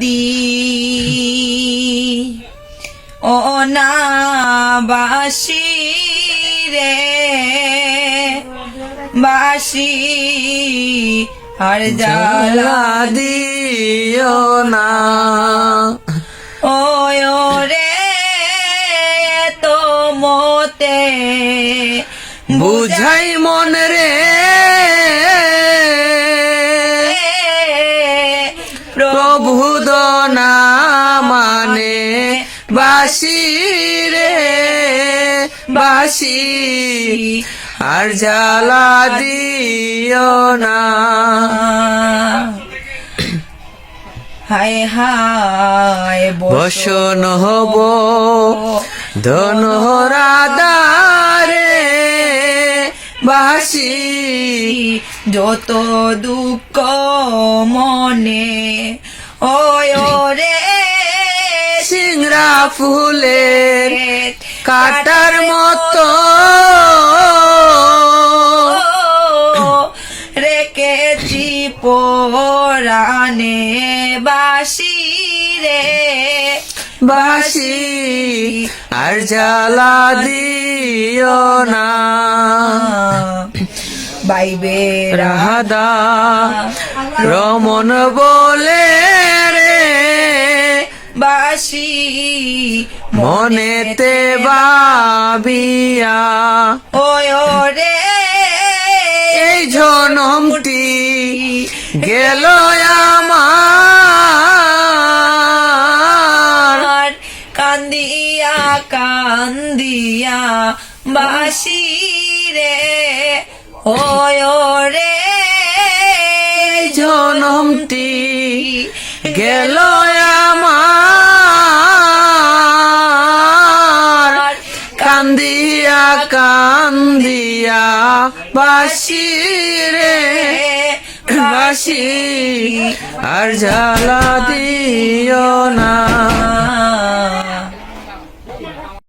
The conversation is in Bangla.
দি ও না বাসি রে বাসি আর জ্বালা দিও না। ওয় রে তো মতে বুঝাই মন রে। না মানে বাসি রে বাসি। আর জ্বালা দিও না। হায় হায় বসন হব ধন রাদারে বাসি। যত দুঃখ মনে ওয় রে সিংরা ফুলের কাটার মতো। রেখেছি পরানে বাসি রে। বাসি আর জ্বালা দিও না। বাইবে রাধা রমন বলে বাসি মনেতে বাবিয়া ওয় রে এই জনমটি গেল আমার। কান্দিয়া কান্দিয়া বাসি রে। ওয় রে জনমটি গেল আমার। কান্দিয়া বাসি রে বাসি। আর জ্বালা না